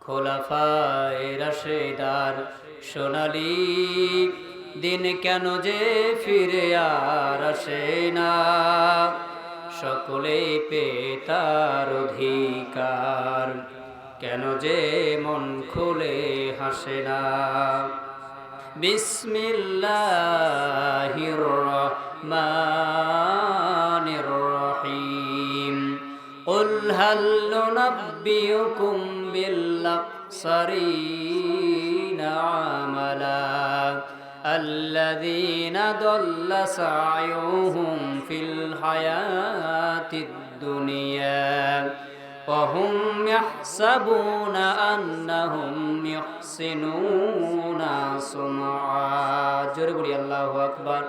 খোলাফায় রাশেদার সোনালি দিন কেন যে ফিরে আর আসে না সকলে পেতার অধিকার কেন যে মন খুলে হাসে না বিসমিল্লাহির রহমানির রহিম قل هل ننبئكم بالأقصرين عملا الذين ضل سعيهم في الحياة الدنيا وهم يحسبون أنهم يحسنون صنعا جربوا الله أكبر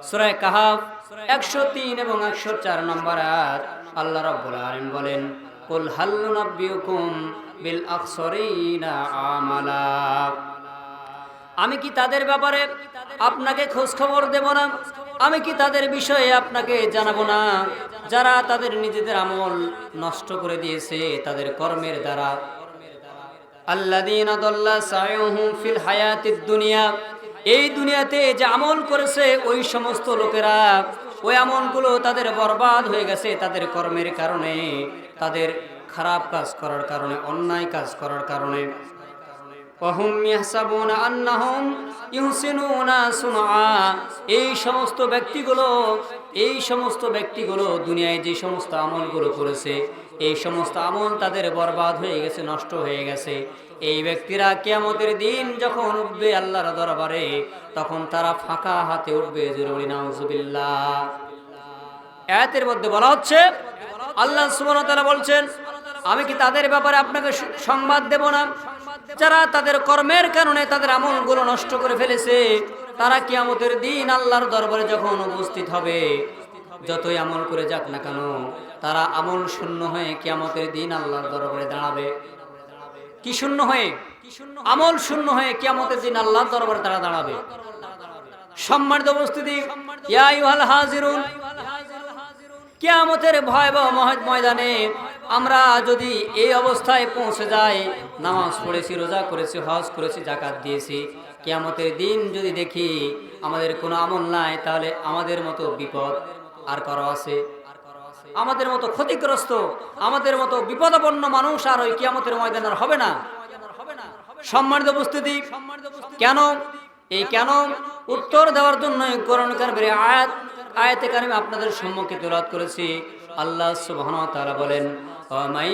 سورة كهف 103 এবং 104 নম্বর আয়াত আল্লাহ রাব্বুল আলামিন বলেন হাল্লু নাব্বিউকুম বিল আকসরিনা আমালা আমি কি তাদের ব্যাপারে আপনাকে খোঁজ খবর দেব না? আমি কি তাদের বিষয়ে আপনাকে জানাব না? যারা তাদের নিজেদের আমল নষ্ট করে দিয়েছে, তাদের কর্মের দ্বারা। আল্লাযীনা দাল্লা ফিল হায়াতিদ দুনিয়া। এই দুনিয়াতে যে আমল করেছে, ওই সমস্ত লোকেরা ওই আমলগুলো তাদের বরবাদ হয়ে গেছে, তাদের কর্মের কারণে, তাদের খারাপ কাজ করার কারণে, অন্যায় কাজ করার কারণে। এই সমস্ত ব্যক্তিগুলো, এই সমস্ত ব্যক্তিগুলো দুনিয়ায় যে সমস্ত আমলগুলো করেছে এই সমস্ত আমল তাদের বরবাদ হয়ে গেছে, নষ্ট হয়ে গেছে। এই ব্যক্তিরা কিয়ামতের দিন যখন উঠবে আল্লাহর দরবারে, তখন তারা ফাঁকা হাতে উঠবে, জরুরি নাউজুবিল্লাহ। আয়াতের মধ্যে বলা হচ্ছে, আল্লাহ ওয়া তাআলা বলছেন, আমি কি তাদের ব্যাপারে আপনাকে সংবাদ দেব না? যারা তাদের কর্মের কারণে তাদের আমলগুলো নষ্ট করে ফেলেছে, তারা কিয়ামতের দিন আল্লাহর দরবারে যখন উপস্থিত হবে, যতই আমল করে যাক না কেন তারা আমল শূন্য হয়ে কিয়ামতের দিন আল্লাহর দরবারে দাঁড়াবে। কি শূন্য হয়ে? আমল শূন্য হয়ে কিয়ামতের দিন আল্লাহর দরবারে তারা দাঁড়াবে। সম্মানিত উপস্থিতি হাজিরুন, কিয়ামতের ভয়াবহ ময়দানে আমরা যদি এই অবস্থায় পৌঁছে যাই, নামাজ পড়েছি, রোজা করেছি, হজ করেছি জাকাত দিয়েছি, কিয়ামতের দিন যদি দেখি আমাদের কোনো আমল নাই, তাহলে আমাদের মতো বিপদ আর করো আছে? আমাদের মতো ক্ষতিগ্রস্ত আমাদের মতো বিপদাপন্ন মানুষ আর ওই কিয়ামতের ময়দান আর হবে না সম্মানিত উপস্থিতি কেন এই কেন উত্তর দেওয়ার জন্য কোরআন কারিমের আয়াত আয়াতে কারিমে আপনাদের সম্মুখে তুলাত করেছি আল্লাহ সুবহানাহু ওয়া তাআলা বলেন ومن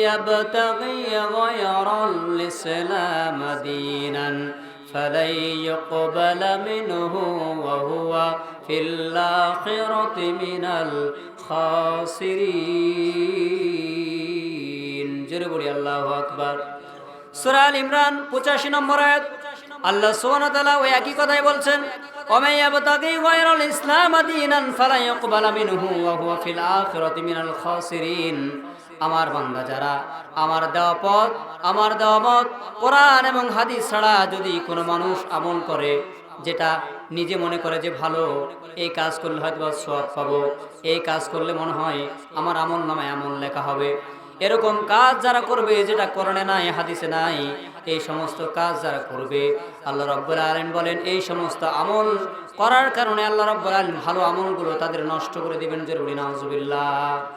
يبتغي غير الإسلام دينا فلن يقبل منه وهو في الآخرة من الخاسرين জোরে বলি আল্লাহু আকবার সূরা আল ইমরান 85 নম্বর আয়াত আল্লাহ সুবহানাহু ওয়া তাআলা ওই একই কথাই বলছেন ওমাই ইয়াবতাগি গায়রাল ইসলাম দীনান ফালা ইয়াকবালা মিনহু ওয়া হুয়া ফিল আখিরাতি মিনাল খাসিরিন আমার বান্দা যারা, আমার দেওয়া পথ, আমার দেওয়া মত, কোরআন এবং হাদিস ছাড়া যদি কোনো মানুষ আমল করে, যেটা নিজে মনে করে যে ভালো, এই কাজ করলে হয়তো বা সওয়াব পাবো, এই কাজ করলে মনে হয় আমার আমল নামায় আমল লেখা হবে। এরকম কাজ যারা করবে, যেটা করণে নাই, হাদিসে নাই, এই সমস্ত কাজ যারা করবে, আল্লাহ রব্বুল আলম বলেন, এই সমস্ত আমল করার কারণে আল্লাহ রব্বুল আলম ভালো আমলগুলো তাদের নষ্ট করে দিবেন, জরুরি নাউজুবিল্লাহ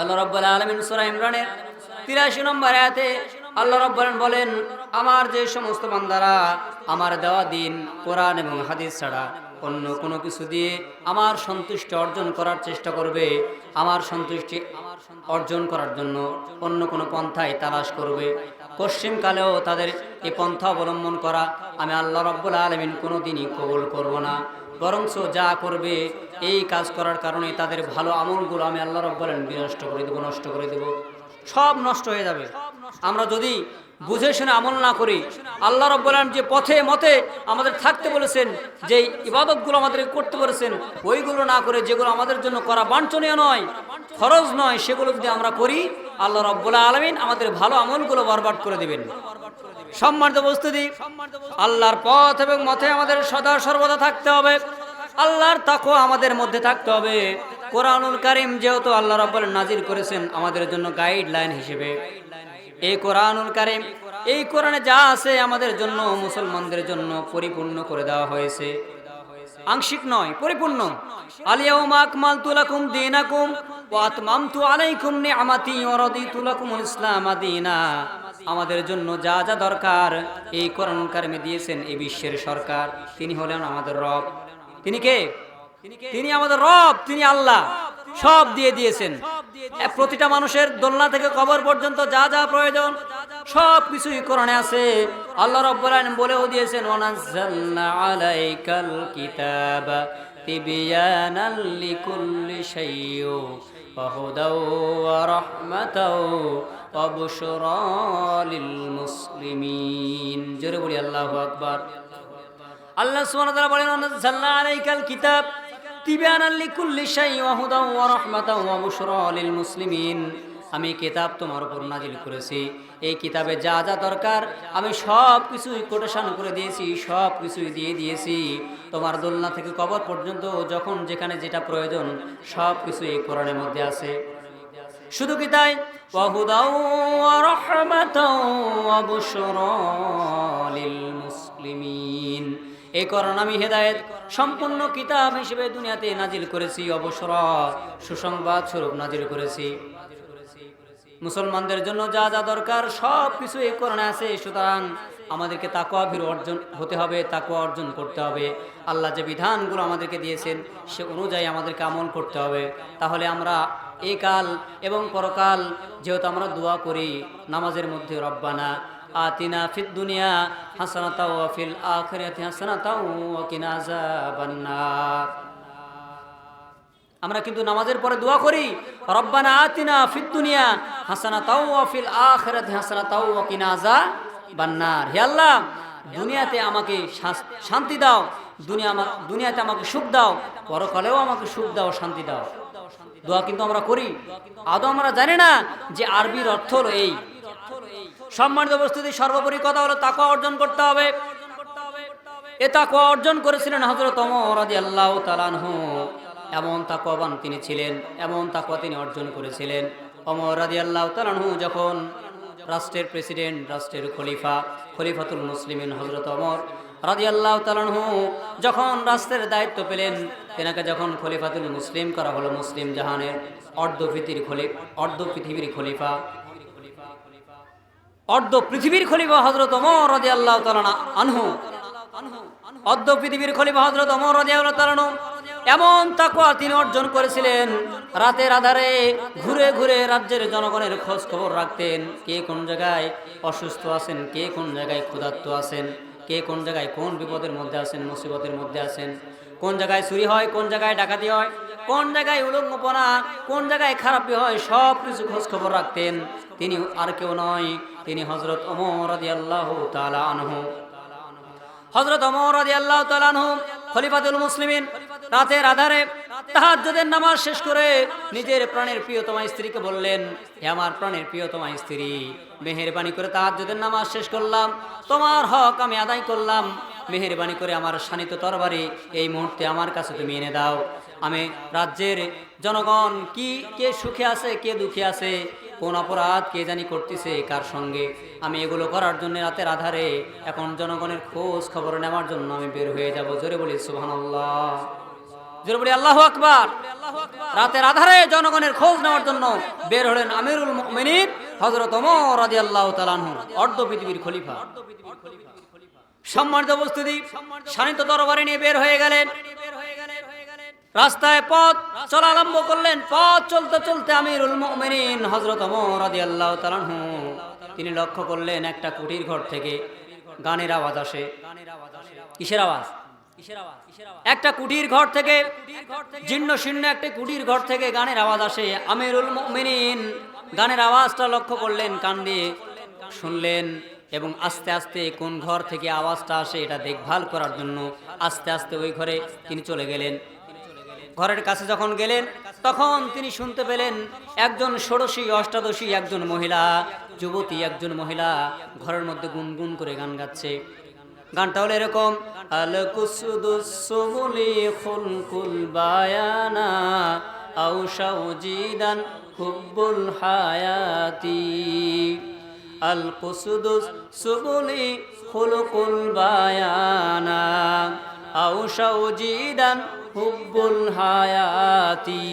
আল্লাহ রব্বুল আলামিন সূরা ইমরানের 83 নম্বর আয়াতে আল্লাহ বলেন, আমার যে সমস্ত বান্দারা আমার দেওয়া দিন, কোরআন এবং হাদিস ছাড়া অন্য কোনো কিছু দিয়ে আমার সন্তুষ্টি অর্জন করার চেষ্টা করবে, আমার সন্তুষ্টি অর্জন করার জন্য অন্য কোনো পন্থায় তালাশ করবে পশ্চিমকালেও তাদের এই পন্থা অবলম্বন করা আমি আল্লাহ রব্বুল আলমিন কোনো দিনই কবুল করব না। বরঞ্চ যা করবে, এই কাজ করার কারণে তাদের ভালো আমলগুলো আমি আল্লাহ রব্বুল আলমিন বিনষ্ট করে দেবো, নষ্ট করে দেবো। সব নষ্ট হয়ে যাবে। আমরা যদি বুঝে শুনে আমল না করি, আল্লাহ রব্বুল আলম যে পথে মতে আমাদের থাকতে বলেছেন যে ইবাদতগুলো আমাদের করতে বলেছেন, ওইগুলো না করে যেগুলো আমাদের জন্য করা বাঞ্ছনীয় নয়, খরচ নয়, সেগুলো যদি আমরা করি আল্লাহ রব্বুল আলমিন আমাদের ভালো আমলগুলো বরবাদ করে দিবেন। সম্মানিত বস্তুদি আল্লাহর পথ এবং মতে আমাদের সদা সর্বদা থাকতে হবে। আল্লাহর তাকো আমাদের মধ্যে থাকতে হবে। কোরআনুল কারিম যেহেতু আল্লাহ রব্বুল নাজির করেছেন, আমাদের জন্য গাইডলাইন হিসেবে। এই কোরআনুল কারিম, এই কোরআনে যা আছে আমাদের জন্য, মুসলমানদের জন্য পরিপূর্ণ করে দেওয়া হয়েছে। আংশিক নয়, পরিপূর্ণ। আলিয়াউমা আকমালতু লাকুম দীনাকুম আমাদের জন্য যা যা দরকার, এই কোরআন কারিমে দিয়েছেন এই বিশ্বের সরকার। তিনি হলেন আমাদের রব। তিনি কে? তিনি আমাদের রব, তিনি আল্লাহ। সব দিয়ে দিয়েছেন। প্রতিটা মানুষের দোলনা থেকে কবর পর্যন্ত যা যা প্রয়োজন, সব কিছুই কোরআনে আছে। আল্লাহ রাব্বুল বলেও দিয়েছেন ওয়ানাজ্জালনা আলাইকাল কিতাবা তিবয়ানাল লিকুল্লি শাইইন وهدى ورحمة وبشرى للمسلمين জোরে বলি আল্লাহু আকবার আল্লাহ সুবহানাহু ওয়া তাআলা বলেন নাযালনা আলাইকাল কিতাব তিবানাল লিকুল্লি শাইইন ওয়া হুদাও ওয়া রাহমাতাও ওয়া বুশরা লিল মুসলিমিন আমি কিতাব তোমার উপর নাজিল করেছি। এই কিতাবে যা যা দরকার, আমি সব কিছুই কোটেশন করে দিয়েছি, সব কিছুই দিয়ে দিয়েছি। তোমার দোলনা থেকে কবর পর্যন্ত যখন যেখানে যেটা প্রয়োজন, সব কিছু এই কোরআনের মধ্যে আছে। শুধু কি তাই? মুসলিমিন। এই করণ আমি হেদায়েত, সম্পূর্ণ কিতাব হিসেবে দুনিয়াতে নাজিল করেছি, অবসর, সুসংবাদ স্বরূপ নাজিল করেছি। মুসলমানদের জন্য যা যা দরকার, সব কিছু এই কোরআনে আছে। সুতরাং আমাদেরকে তাকুয়া ভীর অর্জন হতে হবে তাকুয়া অর্জন করতে হবে। আল্লাহ যে বিধানগুলো আমাদেরকে দিয়েছেন, সে অনুযায়ী আমাদেরকে আমল করতে হবে। তাহলে আমরা এই কাল এবং পরকাল যেহেতু আমরা দোয়া করি, নামাজের মধ্যে রব্বানা আতিনা ফিদ দুনিয়া হাসানাতাও ওয়া ফিল আখিরাতি হাসানাতাও ওয়া কিনা আমরা কিন্তু নামাজের পরে দোয়া করি, রব্বানা আতিনা ফিদ দুনিয়া হাসানাতাও ওয়া ফিল আখিরাতি হাসানাতাও ওয়া কিনা আযাবান্নার। হে আল্লাহ, দুনিয়াতে আমাকে শান্তি দাও, দুনিয়া আমা- দুনিয়াতে আমাকে সুখ দাও, পরকালেও আমাকে সুখ দাও, শান্তি দাও। দোয়া কিন্তু আমরা করি। আদৌ আমরা জানি না যে আরবির অর্থ হলো এই। সম্মানিত বস্তুতি সর্বোপরি কথা হলো তাকুয়া অর্জন করতে হবে। এ তাকুয়া অর্জন করেছিলেন হজরত রাজি আল্লাহ তালানহু এমন তাকুয়াবান তিনি ছিলেন, এমন তাকুয়া তিনি অর্জন করেছিলেন। অমর রাজি আল্লাহ তালানহু যখন রাষ্ট্রের প্রেসিডেন্ট, রাষ্ট্রের খলিফা, খলিফাতুল মুসলিমিন হজরত অমর রাজি আল্লাহ তালানহু যখন রাষ্ট্রের দায়িত্ব পেলেন, তেনাকে যখন খলিফাতুল মুসলিম করা হলো, মুসলিম জাহানের অর্ধ পৃথিবীর খলি, অর্ধ পৃথিবীর খলিফা, অর্ধ পৃথিবীর খলিফা হজরত অমর রাজি আল্লাহ তালানা আনহু, অর্ধ পৃথিবীর খলিফা হজরত অমর রাজি আল্লাহ তালানু এমন তাকুয়া তিনি অর্জন করেছিলেন, রাতের আধারে ঘুরে ঘুরে রাজ্যের জনগণের খোঁজ খবর রাখতেন, কে কোন জায়গায় অসুস্থ আছেন, কে কোন জায়গায় ক্ষুধার্ত আছেন, কে কোন জায়গায় কোন বিপদের মধ্যে আছেন, মুসিবতের মধ্যে আছেন, কোন জায়গায় চুরি হয়, কোন জায়গায় ডাকাতি হয়, কোন জায়গায় উলঙ্গপনা, কোন জায়গায় খারাপি হয় সব কিছু খোঁজ খবর রাখতেন। তিনি আর কেউ নয়, তিনি হজরত অমর আদি আল্লাহ তালা আনহু। হজরত অমর আদি আল্লাহ তালানহু খলিফাতুল মুসলিমিন রাতের আধারে তাহাজ্জুদের নামাজ শেষ করে নিজের প্রাণের প্রিয়তমা স্ত্রীকে বললেন হে আমার প্রাণের প্রিয়তমা স্ত্রী, মেহেরবানি করে তাহাজ্জুদের নামাজ শেষ করলাম। তোমার হক আমি আদায় করলাম। মেহেরবানি করে আমার শানিত তরবারি এই মুহূর্তে আমার কাছে তুমি এনে দাও। আমি রাজ্যের জনগণ কি, কে সুখে আছে, কে দুঃখে আছে, কোন অপরাধ কে জানি করতেছে কার সঙ্গে? আমি এগুলো করার জন্য রাতের আধারে এখন জনগণের খোঁজ খবর নেওয়ার জন্য আমি বের হয়ে যাব। জোরে বলি, সুবহানাল্লাহ। আল্লাহু আকবার। রাতের আধারে জনগণের খোঁজ নেওয়ার জন্য বের হলেন আমিরুল রাদিয়াল্লাহু তাআলা আনহু, অর্ধ পৃথিবীর খলিফা। সম্মানিত উপস্থিতি দরবারে নিয়ে বের হয়ে গেলেন। রাস্তায় পথ চলা আরম্ভ করলেন। পথ চলতে চলতে আমিরুল মুমিনিন, হযরত ওমর রাদিয়াল্লাহু তাআলা আনহু, তিনি লক্ষ্য করলেন একটা কুটির ঘর থেকে গানের আওয়াজ আসে। কিসের আওয়াজ? একটা কুটির ঘর থেকে জীর্ণ শীর্ণ একটা কুটির ঘর থেকে গানের আওয়াজ আসে। আমিরুল মুমিনিন গানের আওয়াজটা লক্ষ্য করলেন কান দিয়ে শুনলেন এবং আস্তে আস্তে কোন ঘর থেকে আওয়াজটা আসে এটা দেখভাল করার জন্য আস্তে আস্তে ওই ঘরে তিনি চলে গেলেন। ঘরের কাছে যখন গেলেন তখন তিনি শুনতে পেলেন একজন ষোড়শী অষ্টাদশী একজন মহিলা যুবতী একজন মহিলা ঘরের মধ্যে গুনগুন করে গান গাচ্ছে। গানটা হলো এরকম, আল কুসুদুসুমুলি খুলকুল বায়ানা, আও শাউজিদান হুব্বুল হায়াতি। আল কুসুদুস সুবুলি খুলকুল বায়ানা, আও শাউজিদান হুব্বুল হায়াতি।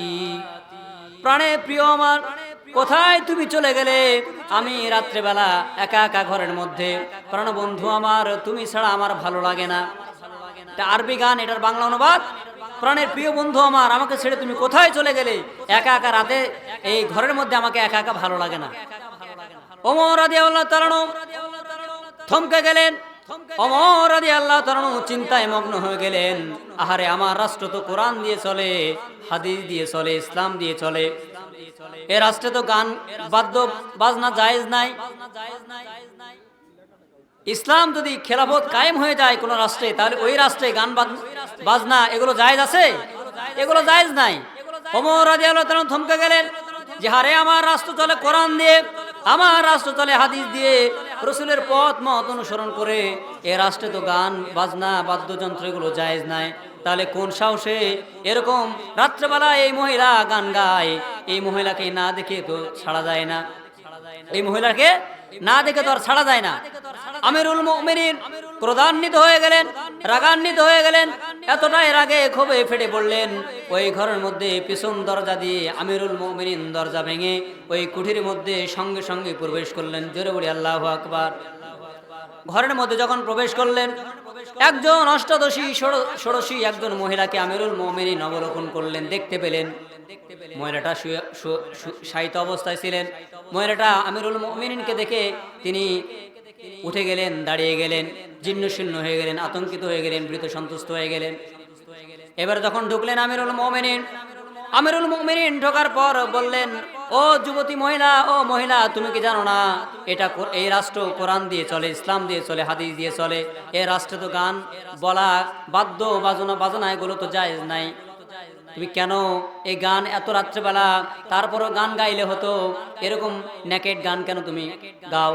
প্রাণে প্রিয় আমার কোথায় তুমি চলে গেলে? আমি রাত্রেবেলা একা একা ঘরের মধ্যে। প্রাণবন্ধু আমার, তুমি ছাড়া আমার ভালো লাগে না। আরবি গান, এটার বাংলা অনুবাদ। প্রাণের প্রিয় বন্ধু আমার, আমাকে ছেড়ে তুমি কোথায় চলে গেলে? একা একা রাতে এই ঘরের মধ্যে আমাকে একা একা ভালো লাগে না। ওমর আল্লাহ তারানো থমকে গেলেন। অমর আদি আল্লাহ তারানো চিন্তায় মগ্ন হয়ে গেলেন। আহারে, আমার রাষ্ট্র তো কোরআন দিয়ে চলে, হাদিস দিয়ে চলে, ইসলাম দিয়ে চলে। এ রাষ্ট্রে তো গান, বাদ্য, বাজনা জায়েজ নাই। ইসলাম যদি খেলাফত কায়েম হয়ে যায় কোন রাষ্ট্রে, তাহলে ওই রাষ্ট্রে গান বাজনা, এগুলো জায়েজ আছে? এগুলো জায়েজ নাই। অমর আদি আল্লাহ থমকে গেলেন যে, হারে আমার রাষ্ট্র চলে কোরআন দিয়ে, আমার রাষ্ট্র চলে হাদিস দিয়ে, রসুলের পথ, মত অনুসরণ করে, এ রাষ্ট্রে তো গান, বাজনা, বাদ্যযন্ত্র এগুলো জায়েজ নাই। তাহলে কোন সাহসে? এরকম রাত্রেবেলা এই মহিলা গান গায়। এই মহিলাকে না দেখে তো ছাড়া যায় না। এই মহিলাকে না দেখে তো আর ছাড়া যায় না। আমিরুল মুমিনিন ক্রোধান্বিত হয়ে গেলেন, রাগান্বিত হয়ে গেলেন। এতটাই রাগে ক্ষোভে ফেটে পড়লেন। ওই ঘরের মধ্যে পিছন দরজা দিয়ে আমিরুল মুমিনিন দরজা ভেঙে ওই কুঠির মধ্যে সঙ্গে সঙ্গে প্রবেশ করলেন। জোরে বলি, আল্লাহ আকবার। ঘরের মধ্যে যখন প্রবেশ করলেন, একজন অষ্টাদশী ষোড়- ষোড়শী একজন মহিলাকে আমিরুল মোমিনিন অবলোকন করলেন, দেখতে পেলেন। মহিলাটা শায়িত অবস্থায় ছিলেন। মহিলাটা আমিরুল মোমিনিনকে দেখে তিনি উঠে গেলেন, দাঁড়িয়ে গেলেন জীর্ণ শীর্ণ হয়ে গেলেন, আতঙ্কিত হয়ে গেলেন, মৃত সন্তুষ্ট হয়ে গেলেন। এবার যখন ঢুকলেন আমিরুল মোমিনিন, আমিরুল মুমিনিন ঢোকার পর বললেন ও যুবতী মহিলা, ও মহিলা, তুমি কি জানো না? এটা এই রাষ্ট্র কোরআন দিয়ে চলে, ইসলাম দিয়ে চলে, হাদিস দিয়ে চলে। এই রাষ্ট্রে তো গান বলা বাদ্য বাজনা বাজনা এগুলো তো জায়েজ নাই। তুমি কেন এই গান এত রাত্রেবেলা, তারপরও গান গাইলে হতো? এরকম নেকেট গান কেন তুমি গাও?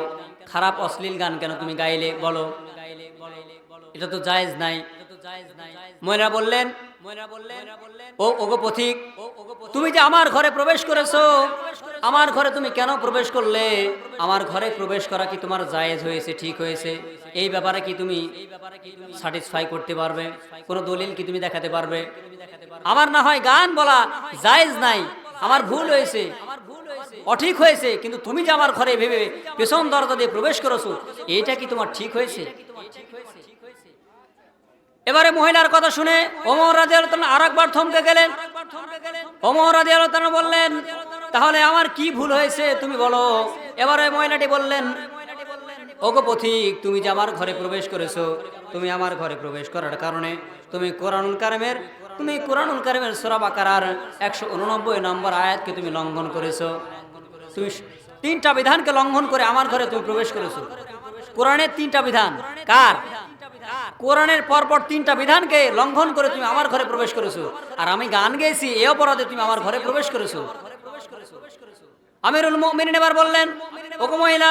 খারাপ, অশ্লীল গান কেন তুমি গাইলে বলো? এটা তো জায়েজ নাই। মহিলা বললেন ও ওগো পথিক তুমি যে আমার ঘরে প্রবেশ করেছ আমার ঘরে তুমি কেন প্রবেশ করলে? আমার ঘরে প্রবেশ করা কি তোমার জায়েজ হয়েছে ঠিক হয়েছে? এই ব্যাপারে কি তুমি স্যাটিসফাই করতে পারবে? কোনো দলিল কি তুমি দেখাতে পারবে? আমার না হয় গান বলা জায়েজ নাই আমার ভুল হয়েছে। অঠিক হয়েছে কিন্তু তুমি যে আমার ঘরে ভেবে পেছন দরজা দিয়ে প্রবেশ করেছ এইটা কি তোমার ঠিক হয়েছে? এবারে মহিলার কথা শুনে ওমর রাজি আল্লাহ আর একবার থমকে গেলেন। ওমর রাজি আল্লাহ বললেন, তাহলে আমার কি ভুল হয়েছে তুমি বলো। এবারে মহিলাটি বললেন, ওগো পথিক, তুমি যে আমার ঘরে প্রবেশ করেছ, তুমি আমার ঘরে প্রবেশ করার কারণে তুমি কোরআনুল কারিমের, তুমি কোরআনুল কারিমের সোরা বাকারার একশো উননব্বই নম্বর আয়াতকে তুমি লঙ্ঘন করেছ। তুমি তিনটা বিধানকে লঙ্ঘন করে আমার ঘরে তুমি প্রবেশ করেছ। কোরআনের তিনটা বিধান কার? কোরআনের পরপর তিনটা বিধানকে লঙ্ঘন করে তুমি আমার ঘরে প্রবেশ করেছ। আর আমি গান গেয়েছি, এ অপরাধে তুমি আমার ঘরে প্রবেশ করেছ। আমিরুল মুমিনিন এবার বললেন ওগো মহিলা,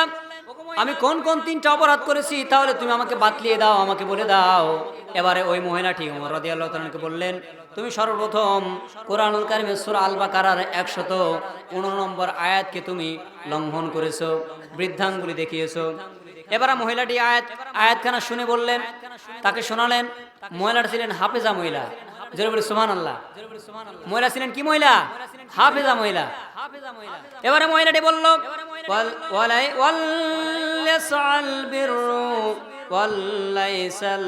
আমি কোন কোন তিনটা অপরাধ করেছি, তাহলে তুমি আমাকে বাতলিয়ে দাও, আমাকে বলে দাও। এবারে ওই মহিলাটি ওমর রাদিয়াল্লাহু তাআলাকে বললেন, তুমি সর্বপ্রথম কোরআনুল কারিমের সূরা আল বাকারার 119 নম্বর আয়াতকে তুমি লঙ্ঘন করেছ, বৃদ্ধাঙ্গুলি দেখিয়েছো। এবারে মহিলাটি আয়াত, আয়াতখানা শুনে বললেন, তাকে শোনালেন, মহিলাটা ছিলেন হাফেজা মহিলা। জোরে বলি সুবহান আল্লাহ মহিলা ছিলেন কি মহিলা? হাফেজা মহিলা। এবারে মহিলাটি বলল, ওয়াল, ওয়ালাই, ওয়াল ইয়াসআল বিররু ওয়ালাইসাল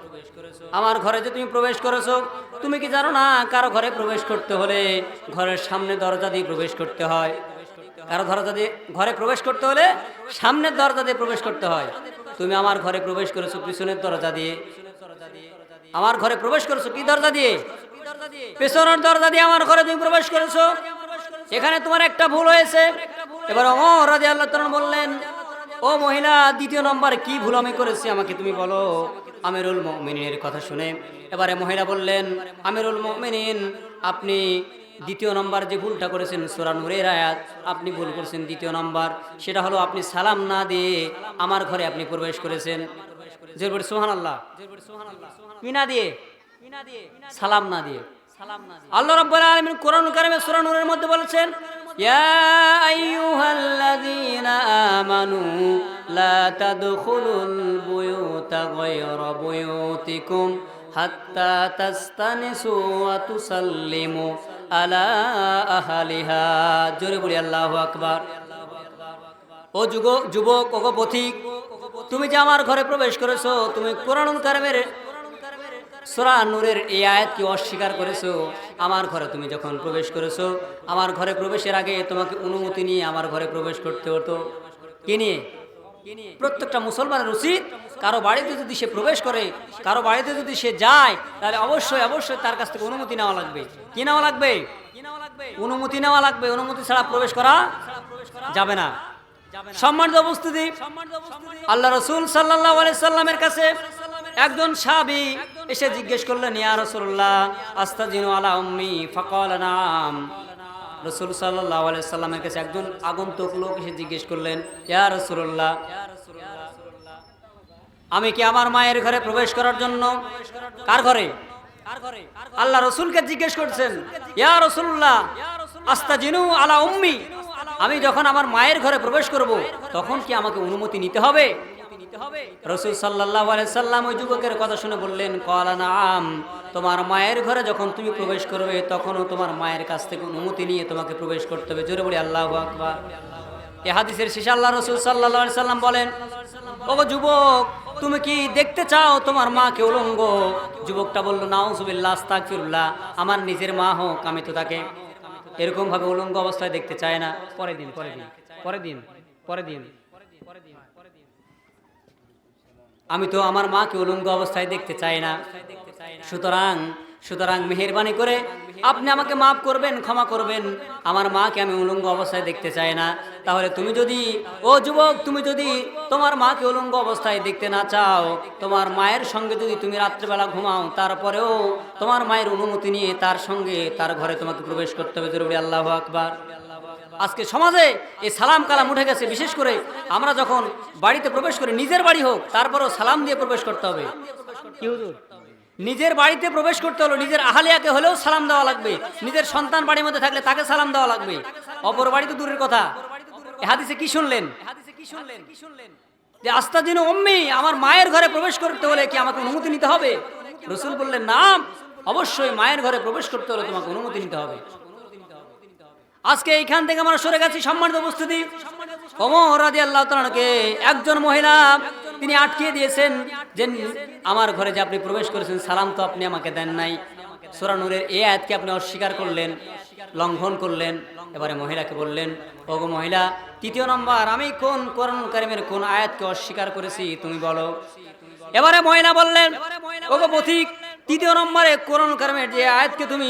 আমার ঘরে যে তুমি প্রবেশ করেছ, তুমি কি জানো না কারও ঘরে প্রবেশ করতে হলে ঘরের সামনে দরজা দিয়ে প্রবেশ করতে হয়। কারও দরজা দিয়ে ঘরে প্রবেশ করতে হলে সামনের দরজা দিয়ে প্রবেশ করতে হয়। তুমি আমার ঘরে প্রবেশ করেছ পিছনের দরজা দিয়ে। আমার ঘরে প্রবেশ করেছ কি দরজা দিয়ে? পেছনের দরজা দিয়ে আমার ঘরে তুমি প্রবেশ করেছ। এখানে তোমার একটা ভুল হয়েছে। এবার অমর রাজি আল্লাহ বললেন, ও মহিলা, দ্বিতীয় নম্বর কি ভুল আমি করেছি আমাকে তুমি বলো। আমিরুল মুমিনের কথা শুনে এবারে মহিলা বললেন, আমিরুল মুমিনিন, আপনি দ্বিতীয় নম্বর যে ভুলটা করেছেন সোরা নূরের আয়াত, আপনি ভুল করেছেন দ্বিতীয় নম্বর। সেটা হলো আপনি সালাম না দিয়ে আমার ঘরে আপনি প্রবেশ করেছেন। জোর সোহান আল্লাহ কি না দিয়ে, সালাম না দিয়ে। আল্লাহ রাব্বুল আলামিন কোরআন কারিমে সূরা নূরের মধ্যে বলেছেন, ইয়া আইয়ুহাল্লাযীনা আমানু ও যুবক তুমি যে আমার ঘরে প্রবেশ করেছ, তুমি কোরআন কারিমের সোরা নূরের এই আয়াতকে অস্বীকার করেছ। আমার ঘরে তুমি যখন প্রবেশ করেছ, আমার ঘরে প্রবেশের আগে তোমাকে অনুমতি নিয়ে আমার ঘরে প্রবেশ করতে হতো। কি নিয়ে? প্রত্যেকটা মুসলমানের উচিত কারও বাড়িতে যদি সে প্রবেশ করে, কারও বাড়িতে যদি সে যায়, তাহলে অবশ্যই অবশ্যই তার কাছ থেকে অনুমতি নেওয়া লাগবে। কি নেওয়া লাগবে? অনুমতি নেওয়া লাগবে। অনুমতি ছাড়া প্রবেশ করা যাবে না। সম্মানিত উপস্থিতি, আল্লাহ রসুল সাল্লাহ সাল্লামের কাছে একজন সাবি এসে জিজ্ঞেস করলেন, ইয়া রসুল্লাহ আস্তাজিনু আলা উম্মি? ফকল, নাম। রসুল সাল্লাহ সাল্লামের কাছে একজন আগন্তুক লোক এসে জিজ্ঞেস করলেন, ইয়া রসুল্লাহ আমি কি আমার মায়ের ঘরে প্রবেশ করার জন্য কার ঘরে? আল্লাহ রসুলকে জিজ্ঞেস করছেন, ইয়া রসুল্লাহ আস্তা জিনু আলা উম্মি, আমি যখন আমার মায়ের ঘরে প্রবেশ করব, তখন কি আমাকে অনুমতি নিতে হবে? রসুল সাল্লাহ সাল্লাম ওই যুবকের কথা শুনে বললেন কলা নাম তোমার মায়ের ঘরে যখন তুমি প্রবেশ করবে, তখনও তোমার মায়ের কাছ থেকে অনুমতি নিয়ে তোমাকে প্রবেশ করতে হবে। জোরে বলি, আল্লাহ আকবার। এ হাদিসের শেষে আল্লাহ রসুল সাল্লাহ সাল্লাম বলেন, ও যুবক, তুমি কি দেখতে চাও তোমার মাকে উলঙ্গ? যুবকটা বলল, নাউজুবিল্লাহ, আস্তাগফিরুল্লাহ, আমার নিজের মা হোক, আমি তো তাকে এরকম ভাবে উলঙ্গ অবস্থায় দেখতে চায় না। পরে দিন পরে দিন পরে দিন পরে দিন। আমি তো আমার মাকে উলঙ্গ অবস্থায় দেখতে চাই না। সুতরাং সুতরাং মেহরবানি করে আপনি আমাকে মাফ করবেন, ক্ষমা করবেন। আমার মাকে আমি উলঙ্গ অবস্থায় দেখতে চাই না। তাহলে তুমি যদি, ও যুবক, তুমি যদি তোমার মাকে উলঙ্গ অবস্থায় দেখতে না চাও, তোমার মায়ের সঙ্গে যদি তুমি রাত্রেবেলা ঘুমাও, তারপরেও তোমার মায়ের অনুমতি নিয়ে তার সঙ্গে তার ঘরে তোমাকে প্রবেশ করতে হবে। জরুরি আল্লাহ আকবার। আজকে সমাজে এই সালাম কালাম উঠে গেছে। বিশেষ করে আমরা যখন বাড়িতে প্রবেশ করি নিজের বাড়ি হোক তারপরও সালাম দিয়ে প্রবেশ করতে হবে। কি হুজুর? নিজের বাড়িতে প্রবেশ করতে হলো নিজের আহালিয়াকে হলেও সালাম দেওয়া লাগবে। নিজের সন্তান বাড়ির মধ্যে থাকলে তাকে সালাম দেওয়া লাগবে। অপর বাড়িতে দূরের কথা। হাদিসে কি শুনলেন? যে আস্তা দিন অম্মি আমার মায়ের ঘরে প্রবেশ করতে হলে কি আমাকে অনুমতি নিতে হবে? রসুল বললেন না অবশ্যই মায়ের ঘরে প্রবেশ করতে হলে তোমাকে অনুমতি নিতে হবে। আজকে এইখান থেকে আমরা সরে গেছি সম্মানিত উপস্থিতি। একজন মহিলা, তিনি আটকিয়ে দিয়েছেন যে, আমার ঘরে যে আপনি প্রবেশ করেছেন, সালাম তো আপনি আমাকে দেন নাই। সোরানুরের এ আয়াতকে আপনি অস্বীকার করলেন, লঙ্ঘন করলেন, এবারে মহিলাকে বললেন, ওগো মহিলা, তৃতীয় নম্বর, আমি কোন কোরআন কারিমের কোন আয়াতকে অস্বীকার করেছি, তুমি বলো। এবারে মহিলা বললেন, ওগো পথিক, তৃতীয় নম্বরে কোরআন কারিমের যে আয়াতকে তুমি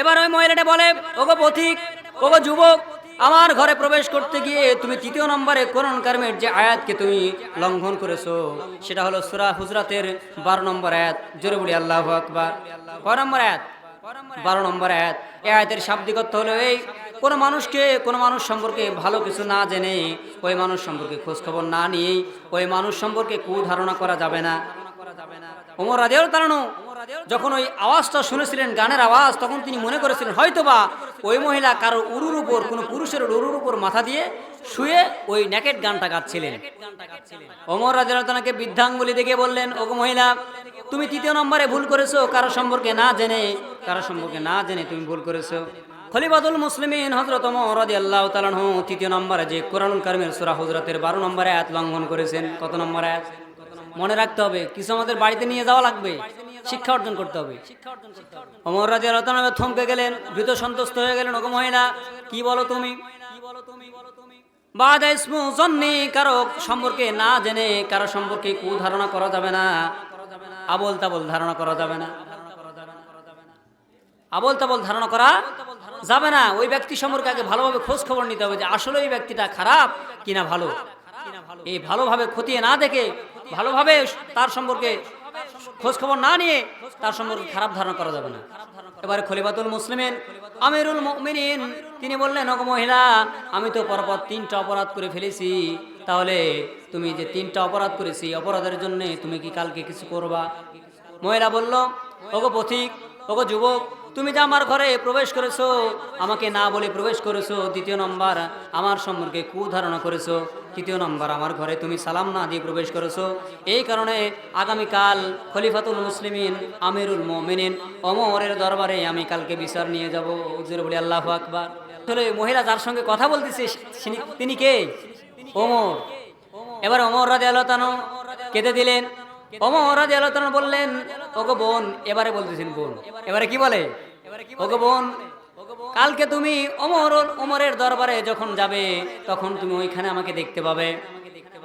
এবার ওই মহিলাটা বলে, ওগো পথিক, ওগো যুবক, আমার ঘরে প্রবেশ করতে গিয়ে তুমি তৃতীয় নম্বরে কোরআন কারিমের যে আয়াতকে তুমি লঙ্ঘন করেছ, সেটা হলো সূরা হুজরাতের বারো নম্বর আয়াত। জোরে বলি, আল্লাহু আকবার। কয় নম্বর আয়াত? বারো নম্বর আয়াত। এই আয়াতের শাব্দিক অর্থ হলো এই, কোনো মানুষকে, কোনো মানুষ সম্পর্কে ভালো কিছু না জেনে, ওই মানুষ সম্পর্কে খোঁজ খবর না নিয়েই, ওই মানুষ সম্পর্কে কুধারণা করা যাবে না। ওমর রাজিয়াল তারানো যখন ওই আওয়াজটা শুনেছিলেন, গানের আওয়াজ, তখন তিনি মনে করেছিলেন, হয়তোবা ওই মহিলা কারও উরুর উপর, কোনো পুরুষের উরুর উপর মাথা দিয়ে শুয়ে ওই নেকেট গানটা গাচ্ছিলেন। ওমর রাজিয়াল তানাকে বৃদ্ধাঙ্গুলি দেখে বললেন, ওগো মহিলা, তুমি তৃতীয় নম্বরে ভুল করেছ, কারও সম্পর্কে না জেনে, কারও সম্পর্কে না জেনে তুমি ভুল করেছ। খলিফাতুল মুসলিমিন হজরত রাদি আল্লাহ তালানহ তৃতীয় নম্বরে যে কোরআনুল কারিমের সুরা হজরতের বারো নম্বরে আয়াত লঙ্ঘন করেছেন। কত নম্বর আয়াত? মনে রাখতে হবে, কিছু আমাদের বাড়িতে নিয়ে যাওয়া লাগবে। শিক্ষা অর্জন করতে হবে। অমর রাজি আল্লাহ থমকে গেলেন, ভীত সন্তুষ্ট হয়ে গেলেন, ওগো মহিলা, কি বলো তুমি? সম্পর্কে না জেনে কারও সম্পর্কে কু ধারণা করা যাবে না। আবল তাবল ধারণা করা যাবে না। আবল তাবল ধারণা করা যাবে না। ওই ব্যক্তি সম্পর্কে আগে ভালোভাবে খোঁজ খবর নিতে হবে যে আসলে ওই ব্যক্তিটা খারাপ কিনা ভালো। এই ভালোভাবে খতিয়ে না দেখে, ভালোভাবে তার সম্পর্কে খোঁজ খবর না নিয়ে তার সম্পর্কে খারাপ ধারণা করা যাবে না। এবারে খলিফাতুল মুসলিমের আমিরুল মুমিনিন, তিনি বললেন, ওগো মহিলা, আমি তো পরপর তিনটা অপরাধ করে ফেলেছি। তাহলে তুমি যে তিনটা অপরাধ করেছি, অপরাধের জন্যে তুমি কি কালকে কিছু করবা? মহিলা বলল, ওগো পথিক, ওগো যুবক তুমি যে আমার ঘরে প্রবেশ করেছ, আমাকে না বলে প্রবেশ করেছ, দ্বিতীয় নম্বর আমার সম্পর্কে কুধারণা করেছ, তৃতীয় নম্বর আমার ঘরে তুমি সালাম না দিয়ে প্রবেশ করেছ। এই কারণে আগামীকাল খলিফাতুল মুসলিমিন, আমিরুল মোমিনিন, অমরের দরবারে আমি কালকে বিচার নিয়ে যাব। হুজুর বলি, আল্লাহ আকবার। আসলে মহিলা যার সঙ্গে কথা বলতেছে, তিনি- কে? ওমর। এবার অমর রাজে আল্লাহ কেঁদে দিলেন। বললেন, ওগো বোন, এবারে বলতেছেন বোন। এবারে কি বলে? ওগো বোন, কালকে তুমি অমর ওমরের দরবারে যখন যাবে, তখন তুমি ওইখানে আমাকে দেখতে পাবে।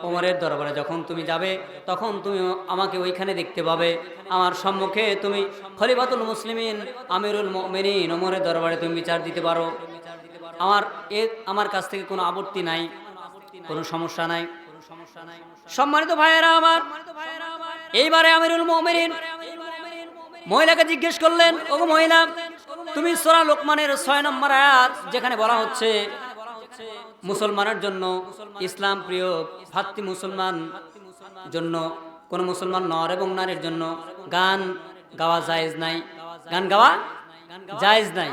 ওমরের দরবারে যখন তুমি যাবে, তখন তুমি আমাকে ওইখানে দেখতে পাবে। আমার সম্মুখে তুমি খলিফাতুল মুসলিমিন, আমিরুল মিনিন ওমরের দরবারে তুমি বিচার দিতে পারো। আমার এ, আমার কাছ থেকে কোনো আপত্তি নাই, কোনো সমস্যা নাই। সম্মানিত ভাইয়েরা আমার এইবারে আমিরুল মুমিনিন। মহিলাকে জিজ্ঞেস করলেন ও মহিলা, তুমি সোরা লোকমানের ছয় নম্বর আয়াত যেখানে বলা হচ্ছে, মুসলমানের জন্য ইসলাম প্রিয় ভাতৃ মুসলমান জন্য, কোন মুসলমান নর এবং নারীর জন্য গান গাওয়া জায়েজ নাই। গান গাওয়া জায়েজ নাই।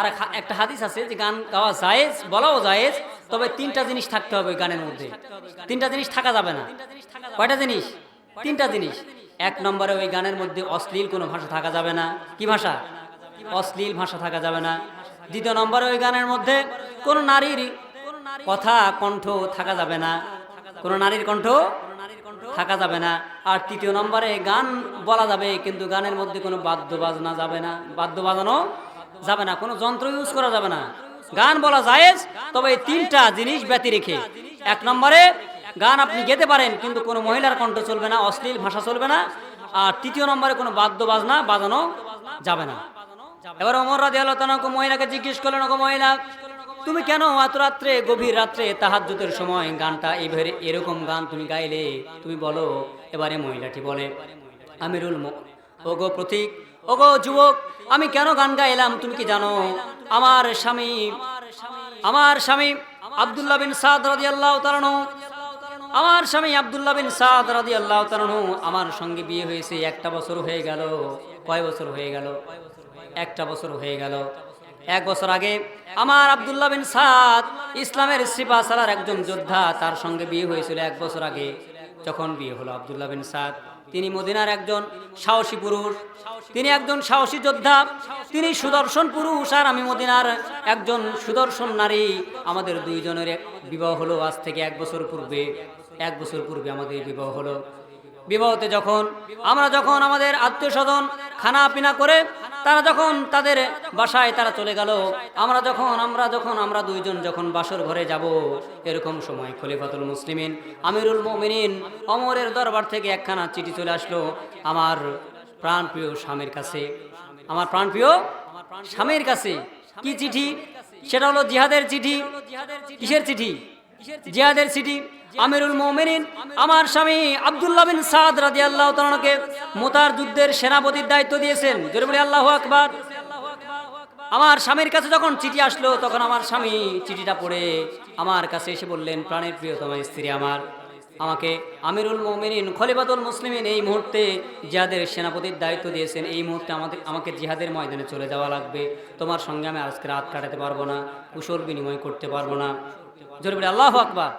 আর একটা হাদিস আছে যে গান গাওয়া জায়েজ, বলাও জায়েজ, তবে তিনটা জিনিস থাকতে হবে গানের মধ্যে। তিনটা জিনিস থাকা যাবে না। কয়টা জিনিস? তিনটা জিনিস। এক নম্বরে ওই গানের মধ্যে অশ্লীল কোনো ভাষা থাকা যাবে না। কি ভাষা? অশ্লীল ভাষা থাকা যাবে না। দ্বিতীয় নম্বরে ওই গানের মধ্যে কোনো নারীর কথা, কণ্ঠ থাকা যাবে না। কোনো নারীর কণ্ঠ থাকা যাবে না। আর তৃতীয় নম্বরে গান বলা যাবে, কিন্তু গানের মধ্যে কোনো বাদ্য বাজনা যাবে না। বাদ্য বাজানো যাবে না। কোনো যন্ত্র ইউজ করা যাবে না। গান বলা জায়েজ, তবে এই তিনটা জিনিস ব্যতি রেখে। এক নম্বরে গান আপনি গেতে পারেন, কিন্তু কোনো মহিলার কণ্ঠ চলবে না, অশ্লীল ভাষা চলবে না। আর তৃতীয় নম্বরে কোনো বাদ্য বাজনা বাজানো যাবে না। এবার অমর রাজি আল্লাহ মহিলাকে জিজ্ঞেস করলেন, ওগো মহিলা, তুমি কেন এত রাত্রে, গভীর রাত্রে তাহাজ্জুদের সময় গানটা এবারে এরকম গান তুমি গাইলে? তুমি বলো। এবারে মহিলাটি বলে, আমিরুল মু- ওগো প্রতীক, ওগো যুবক, আমি কেন গান গাইলাম তুমি কি জানো? আমার স্বামী আমার স্বামী আব্দুল্লাহ বিন সাদ রাদিয়াল্লাহু তাআলা আমার স্বামী আবদুল্লাহ বিন সাদ রাদি আল্লাহ আমার সঙ্গে বিয়ে হয়েছে, একটা বছর হয়ে গেল। কয় বছর হয়ে গেল? একটা বছর হয়ে গেল। এক বছর আগে আমার আবদুল্লাহ বিন সাদ ইসলামের সিপা সালার একজন যোদ্ধা তার সঙ্গে বিয়ে হয়েছিল এক বছর আগে। যখন বিয়ে হলো আবদুল্লাহ বিন সাদ। তিনি মদিনার একজন সাহসী পুরুষ, তিনি একজন সাহসী যোদ্ধা, তিনি সুদর্শন পুরুষ আর আমি মদিনার একজন সুদর্শন নারী। আমাদের দুইজনের বিবাহ হলো আজ থেকে এক বছর পূর্বে, এক বছর পূর্বে আমাদের বিবাহ হলো। বিবাহতে যখন, আমরা যখন আমাদের আত্মীয় স্বজন খানা পিনা করে, তারা যখন তাদের বাসায় তারা চলে গেল, আমরা যখন আমরা যখন, আমরা দুইজন যখন বাসর ঘরে যাব, এরকম সময় খলিফাতুল মুসলিমিন, আমিরুল মোমিনিন অমরের দরবার থেকে একখানা চিঠি চলে আসলো আমার প্রাণপ্রিয় স্বামীর কাছে। আমার প্রাণপ্রিয় স্বামীর কাছে। কি চিঠি? সেটা হলো জিহাদের চিঠি। কিসের চিঠি? জিহাদের চিঠি? আমিরুল মোমিনিন আমার স্বামী আব্দুল্লাহ বিন সাদ রাদিয়াল্লাহু তাআলাকে মোতার যুদ্ধের সেনাপতির দায়িত্ব দিয়েছেন। জোরে বলি আল্লাহু আকবার। আমার স্বামীর কাছে যখন চিঠি আসলো তখন আমার স্বামী চিঠিটা পড়ে আমার কাছে এসে বললেন প্রাণের প্রিয়তম স্ত্রী আমার আমাকে আমিরুল মোমিনিন খলিফাতুল মুসলিমিন এই মুহূর্তে জিহাদের সেনাপতির দায়িত্ব দিয়েছেন। এই মুহূর্তে আমাদের আমাকে জিহাদের ময়দানে চলে যাওয়া লাগবে। তোমার সঙ্গে আমি আজকে রাত কাটাতে পারব না কুশল বিনিময় করতে পারব না। জোরে বলে আল্লাহ আকবার।